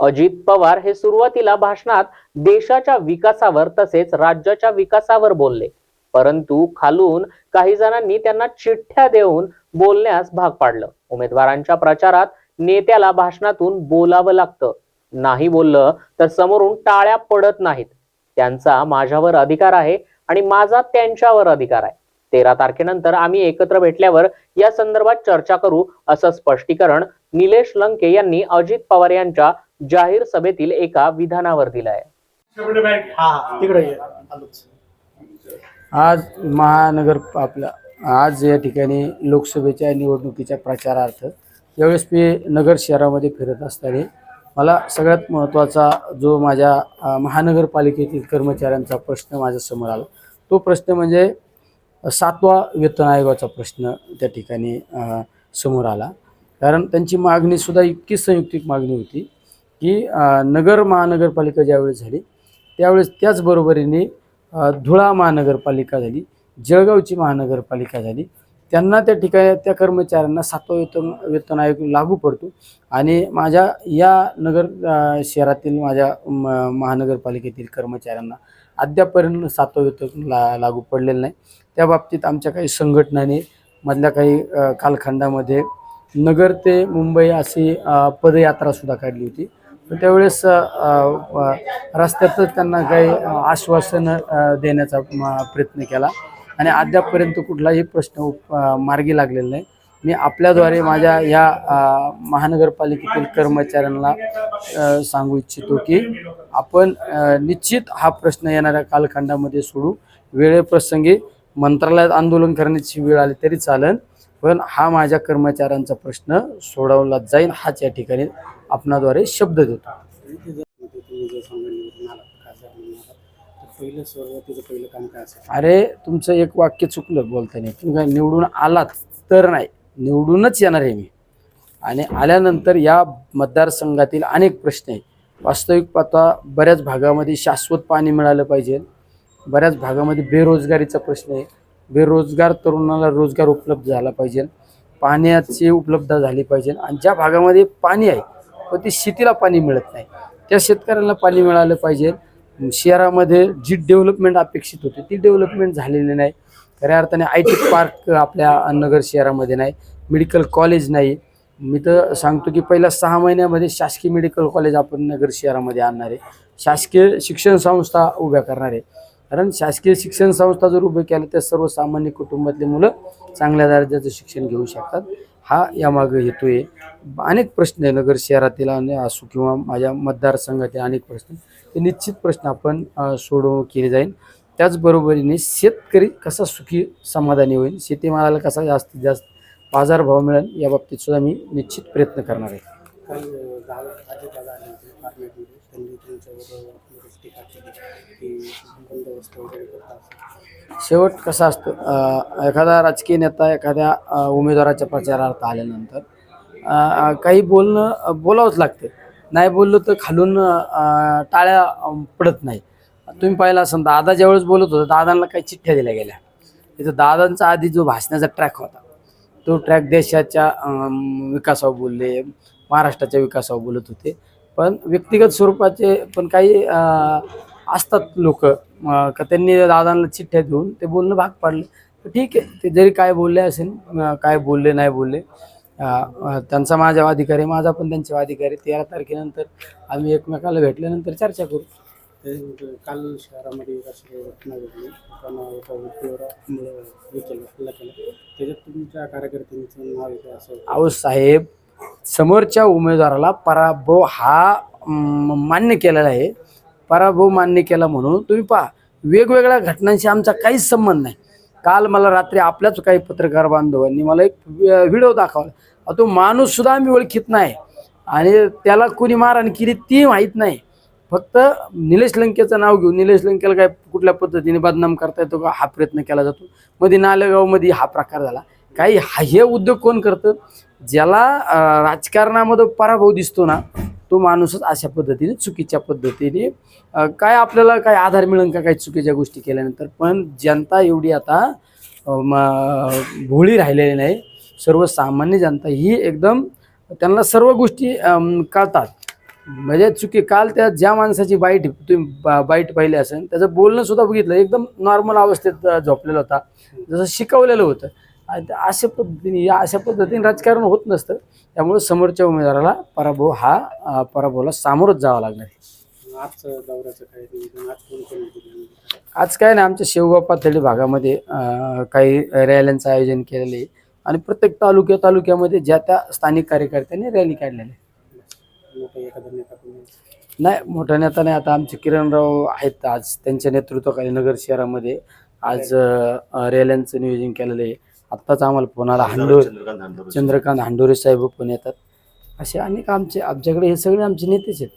अजित पवार हे सुरुवातीला भाषणात देशाच्या विकासावर तसेच राज्याच्या विकासावर बोलले. परंतु खालून काही जणांनी त्यांना चिठ्ठ्या देऊन बोलण्यास भाग पाडलं. उमेदवारांच्या प्रचारात नेत्याला भाषणातून बोलावं लागतं. नाही बोललं तर समोरून टाळ्या पडत नाहीत. त्यांचा माझ्यावर अधिकार आहे आणि माझा त्यांच्यावर अधिकार आहे. तेरा तारखेनंतर आम्ही एकत्र भेटल्यावर या संदर्भात चर्चा करू असं स्पष्टीकरण निलेश लंके यांनी अजित पवार यांच्या जाहीर सभेतील एका विधानावर दिलं आहे हा हा. तिकडे ये. आलोच आज महानगर आपला आज या ठिकाणी लोकसभेच्या निवडणुकीच्या प्रचारार्थ यावेळेस मी नगर शहरामध्ये फिरत असताना मला सगळ्यात महत्त्वाचा जो माझ्या महानगरपालिकेतील कर्मचाऱ्यांचा प्रश्न माझ्यासमोर आला. तो प्रश्न म्हणजे सातवा वेतन आयोगाचा प्रश्न त्या ठिकाणी समोर आला. कारण त्यांची मागणीसुद्धा इतकी संयुक्तिक मागणी होती की नगर महानगरपालिका ज्यावेळेस झाली त्यावेळेस त्याचबरोबरीने धुळा महानगरपालिका झाली जळगावची महानगरपालिका झाली. त्यांना त्या ठिकाणी त्या कर्मचाऱ्यांना सातवा वेतन वेतन आयोग लागू पडतो आणि माझ्या या नगर शहरातील माझ्या म महानगरपालिकेतील कर्मचाऱ्यांना अद्यापर्यंत सातवा वेतन ला लागू पडलेलं नाही. त्या बाबतीत आमच्या काही संघटनाने मधल्या काही कालखंडामध्ये नगर ते मुंबई अशी पदयात्रासुद्धा काढली होती. त्यावेळेस रस्त्यातच त्यांना काही आश्वासनं देण्याचा प्रयत्न केला. आणि अद्यापपर्यंत कुठलाही प्रश्न उप- मार्गी लागलेला नाही. मी आपल्याद्वारे माझ्या या महानगरपालिकेतील कर्मचाऱ्यांना सांगू इच्छितो की आपण निश्चित हा प्रश्न येणाऱ्या कालखंडामध्ये सोडू. वेळेप्रसंगी मंत्रालयात आंदोलन करण्याची वेळ आली तरी चालेल. पण हा माझ्या कर्मचाऱ्यांचा प्रश्न सोडवला जाईल हाच या ठिकाणी आपणाद्वारे शब्द देतो. पहिलं सुरुवातीचं पहिलं काम काय असेल अरे तुमचं एक वाक्य चुकलं बोलताना. तुम्ही काय निवडून आलात? तर नाही. निवडूनच येणार आहे मी. आणि आल्यानंतर या मतदारसंघातील अनेक प्रश्न आहे वास्तविक पाहता बऱ्याच भागामध्ये शाश्वत पाणी मिळालं पाहिजे. बऱ्याच भागामध्ये बेरोजगारीचा प्रश्न आहे. बेरोजगार तरुणाला रोजगार उपलब्ध झाला पाहिजे. पाण्याची उपलब्धता झाली पाहिजे. आणि ज्या भागामध्ये पाणी आहे व ती शेतीला पाणी मिळत नाही. त्या शेतकऱ्यांना पाणी मिळालं पाहिजे. शहरामध्ये जी डेव्हलपमेंट अपेक्षित होती ती डेव्हलपमेंट झालेली नाही. खऱ्या अर्थाने आय टी पार्क आपल्या नगर शहरामध्ये नाही. मेडिकल कॉलेज नाही. मी तर सांगतो की पहिल्या सहा महिन्यामध्ये शासकीय मेडिकल कॉलेज आपण नगर शहरामध्ये आणणार. आहे शासकीय शिक्षण संस्था उभ्या करणार. आहे कारण शासकीय शिक्षण संस्था जर उभे केल्या तर सर्वसामान्य कुटुंबातली मुलं चांगल्या दर्जाचं शिक्षण घेऊ शकतात. हा यामागं हेतू आहे अनेक प्रश्न आहे नगर शहरातील आणि असो किंवा माझ्या मतदारसंघातील अनेक प्रश्न. ते निश्चित प्रश्न आपण सोडवून सोडवणूक केली जाईल. त्याचबरोबरीने शेतकरी कसा सुखी समाधानी होईल शेतीमालाला कसा जास्तीत जास्त बाजारभाव मिळेल या बाबतीत सुद्धा मी निश्चित प्रयत्न करणार आहे. शेवट कसं असतं एखादा राजकीय नेता एखाद्या उमेदवाराच्या प्रचारार्थ आल्यानंतर काही बोलणं बोलावंच लागते. नाही बोललं तर खालून टाळ्या पडत नाही. तुम्ही पाहिलं असं दादा ज्यावेळेस बोलत होता दादांना काही चिठ्ठ्या दिल्या गेल्या. तिथं दादांचा आधी जो भाषणाचा ट्रॅक होता तो ट्रॅक देशाच्या विकासावर बोलले महाराष्ट्राच्या विकासावर बोलत होते. पण व्यक्तिगत स्वरूपाचे पण काही असतात लोक का त्यांनी दादांना चिठ्ठ्या देऊन ते बोलणं भाग पाडले. तर ठीक आहे ते जरी काय बोलले असेल काय बोलले नाही बोलले त्यांचा माझ्या अधिकार आहे माझा पण त्यांच्या अधिकार आहे तेरा तारखेनंतर आम्ही एकमेकाला भेटल्यानंतर चर्चा करू. काल शहरामध्ये एक अशी घटना घडली. एका एका व्यक्तीवर मुलं केलं हल्ला केला. त्याच्यात तुमच्या कार्यकर्त्यांचं नाव येतं असं? अहो साहेब समोरच्या उमेदवाराला पराभव हा मान्य केलेला आहे. पराभव मान्य केला म्हणून तुम्ही पहा वेगवेगळ्या घटनांशी आमचा काहीच संबंध नाही. काल मला रात्री आपल्याच काही पत्रकार बांधवांनी मला एक व्हिडिओ दाखवला. तो माणूससुद्धा आम्ही ओळखीत नाही. आणि त्याला कोणी मारहाण केली ती माहीत नाही. फक्त निलेश लंकेचं नाव घेऊन निलेश लंकेला काय कुठल्या पद्धतीने बदनाम करता येतो का हा प्रयत्न केला जातो. मध्ये नालेगावमध्ये हा प्रकार झाला. काही हा- हे उद्योग कोण करतं? ज्याला राजकारणामध्ये पराभव दिसतो ना तो माणूसच अशा पद्धतीने चुकीच्या पद्धतीने काय आपल्याला काय आधार मिळेल का काही चुकीच्या गोष्टी केल्यानंतर? पण जनता एवढी आता भोळी राहिलेली नाही. सर्वसामान्य जनता ही एकदम त्यांना सर्व गोष्टी कळतात. म्हणजे चुकी काल त्या ज्या माणसाची बाईट तुम्ही बा- बाईट पाहिली असेल त्याचं बोलणं सुद्धा बघितलं. एकदम नॉर्मल अवस्थेत झोपलेला झोपलेलं होता. जसं शिकवलेलं होतं. अशा पद्धतीने या अशा पद्धतीने राजकारण होत नसतं. त्यामुळे समोरच्या उमेदवाराला पराभव हा पराभवाला सामोरच जावं लागणार आहे. आज काय नाही आमच्या शेवगाव पाथर्डी भागामध्ये काही रॅल्यांचं आयोजन केलेलं आहे. आणि प्रत्येक तालुक्या तालुक्यामध्ये ज्या त्या स्थानिक कार्यकर्त्यांनी रॅली काढलेल्या आहे मोठा नेता? नाही मोठ्या नेता नाही. आता आमचे किरणराव आहेत आज. त्यांच्या नेतृत्वाखाली नगर शहरामध्ये आज रॅल्यांचं नियोजन केलेलं आहे. आत्ताच आम्हाला आला हांडोर चंद्रकांत हांडोरे. साहेब पण येतात असे अनेक आमचे आमच्याकडे हे सगळे आमचे नेतेच आहेत.